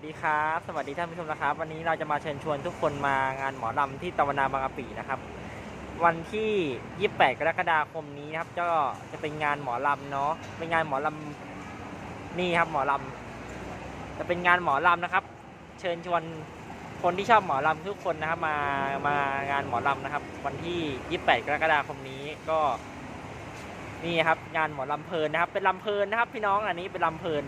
สวัสดีครับ สวัสดีท่านผู้ชมนะครับ วันนี้เราจะมาเชิญชวนทุกคนมางานหมอลำที่ตะวันนาบางกะปินะครับ วันที่ 28 กรกฎาคมนี้ครับก็จะเป็นงานหมอลำเนาะเป็นงานหมอลำนี่ครับหมอลำจะเป็นงานหมอลำนะครับ เชิญชวนคนที่ชอบหมอลำทุกคนนะครับมามางานหมอลำนะครับ วันที่ 28 กรกฎาคมนี้ก็นี่ครับงานหมอลำเพลินนะครับ เป็นลำเพลินนะครับ พี่น้องอันนี้เป็นลำเพลิน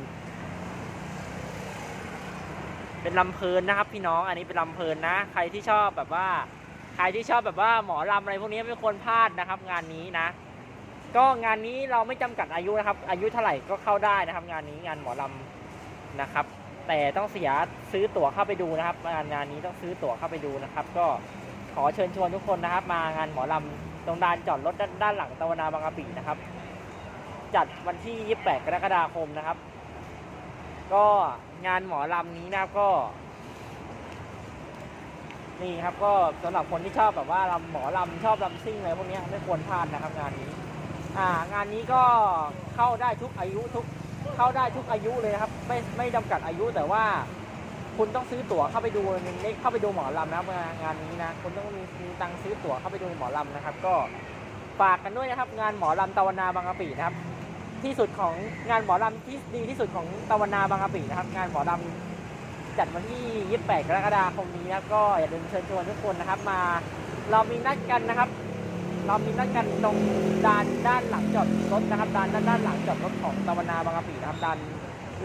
เป็นลำเพลินนะครับ พี่น้องอันนี้เป็นลำเพลินนะ ใครที่ชอบแบบว่า ใครที่ชอบแบบว่าหมอลำอะไรพวกนี้ไม่ควรพลาดนะครับ งานนี้นะ ก็งานนี้เราไม่จำกัดอายุนะครับ อายุเท่าไหร่ก็เข้าได้นะครับ งานนี้งานหมอลำนะครับ แต่ต้องเสียซื้อตั๋วเข้าไปดูนะครับ งานงานนี้ต้องซื้อตั๋วเข้าไปดูนะครับ ก็ขอเชิญชวนทุกคนนะครับ มางานหมอลำตรงลานจอดรถด้านด้านหลังตะวันนาบางกะปินะครับ จัดวันที่ 28 กรกฎาคมนะครับ ก็งานหมอลำนี้นะก็ นี่ครับก็สำหรับคนที่ชอบแบบว่าลำหมอลำชอบลำซิ่งอะไรพวกนี้ไม่ควรพลาดนะครับ งานนี้ อ่างานนี้ก็เข้าได้ทุกอายุทุกเข้าได้ทุกอายุเลยครับ ไม่ไม่จำกัดอายุแต่ว่าคุณต้องซื้อตั๋วเข้าไปดูเข้าไปดูหมอลำนะครับงานงานนี้นะคุณต้องมีมีตังค์ซื้อตั๋วเข้าไปดูหมอลำนะครับ ก็ฝากกันด้วยนะครับ งานหมอลำตะวันนาบางกะปินะครับ ที่สุดของงานหมอลำที่ดีที่สุดของตะวันนาบางกะปินะครับ งานหมอลำจัดวันที่ 28 กรกฎาคมนี้นะครับ ก็อย่าลืมเชิญชวนทุกคนนะครับ มาเรามีนัดกันนะครับ เรามีนัดกันตรงด้านด้านหลังจอดรถนะครับด้านด้านด้านหลังจอดรถของตะวันนาบางกะปินะครับด้าน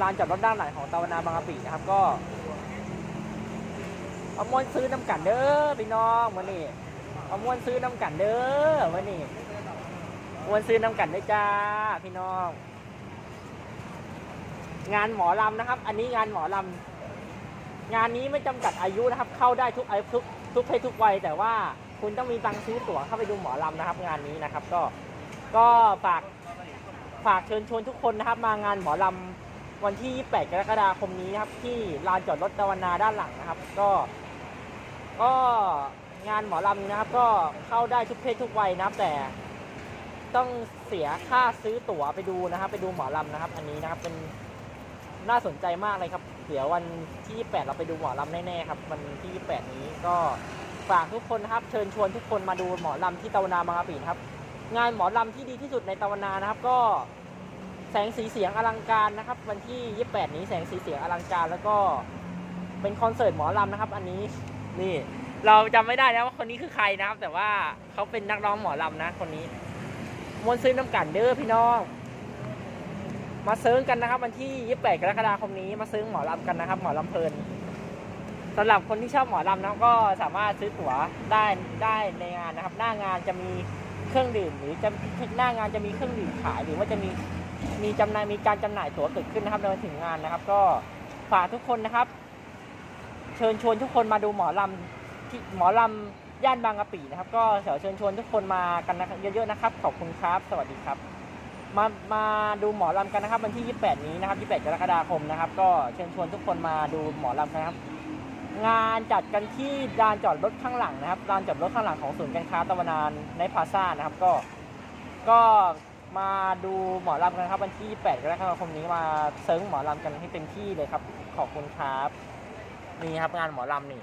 ลานจอดรถด้านหลังของตะวันนาบางกะปินะครับ ก็เอามวนซื้อน้ำกันเด้อพี่น้องมานี่เอามวนซื้อน้ำกันเด้อมานี่ มวนซื้อน้ำกันด้วยจ้า พี่น้อง งานหมอลำนะครับ อันนี้งานหมอลำงานนี้ไม่จำกัดอายุนะครับ เข้าได้ทุกอายุทุกทุกเพศทุกวัยแต่ว่าคุณต้องมีตังซื้อตั๋วเข้าไปดูหมอลำนะครับ งานนี้นะครับ ก็ก็ฝากฝากเชิญชวนทุกคนนะครับ มางานหมอลำวันที่ 28 กรกฎาคมนี้นะครับ ที่ลานจอดรถตะวันนาด้านหลังนะครับ ก็ ก็งานหมอลำนี้นะครับ ก็เข้าได้ทุกเพศทุกวัยนะครับแต่ ต้องเสียค่าซื้อตั๋วไปดูนะครับ ไปดูหมอลำนะครับ อันนี้นะครับเป็นน่าสนใจมากเลยครับ เดี๋ยววันที่ 28 เราไปดูหมอลำแน่ๆครับ วันที่ 28 นี้ก็ฝากทุกคนนะครับ เชิญชวนทุกคนมาดูหมอลำที่ตะวันนาบางกะปินครับ งานหมอลำที่ดีที่สุดในตะวันนานะครับ ก็แสงสีเสียงอลังการนะครับ วันที่ 28 นี้แสงสีเสียงอลังการแล้วก็เป็นคอนเสิร์ตหมอลำนะครับ อันนี้นี่เราจำไม่ได้นะว่าคนนี้คือใครนะครับ แต่ว่าเขาเป็นนักร้องหมอลำนะคนนี้ มวนซื้อน้ำกันเด้อพี่น้อง มาซื้อกันนะครับ วันที่ 28 กรกฎาคมนี้มาซื้อหมอลำกันนะครับ หมอลำเพลินสำหรับคนที่ชอบหมอลำนะครับก็สามารถซื้อตั๋วได้ได้ในงานนะครับ หน้างานจะมีเครื่องดื่มหรือจะหน้างานจะมีเครื่องดื่มขายหรือว่าจะมีมีจำหน่ายมีการจำหน่ายตั๋วเกิดขึ้นนะครับในวันถึงงานนะครับ ก็ฝากทุกคนนะครับ เชิญชวนทุกคนมาดูหมอลำที่หมอลำ ย่านบางกะปินะครับ ก็ขอเชิญชวนทุกคนมากันนะเยอะๆนะครับ ขอบคุณครับ สวัสดีครับ มามาดูหมอลำกันนะครับ วันที่ 28 นี้นะครับ 28 กรกฎาคมนะครับ ก็เชิญชวนทุกคนมาดูหมอลำกันะครับ งานจัดกันที่ลานจอดรถข้างหลังนะครับลานจอดรถข้างหลังของศูนย์การค้าตะวันานในพาซ่านะครับ ก็ ก็มาดูหมอลำกันครับวันที่28กรกฎาคมนี้มาเซิร์งหมอลำกันให้เต็มที่เลยครับ ขอบคุณครับ นี่ครับงานหมอลำนี่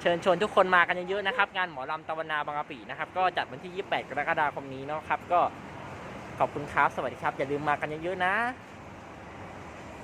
เชิญชวนทุกคนมากันเยอะๆนะครับ งานหมอลำตะวันนาบางกะปินะครับ ก็จัดวันที่ 28 กรกฎาคมนี้เนาะครับ ก็ขอบคุณครับ สวัสดีครับ อย่าลืมมากันเยอะๆนะ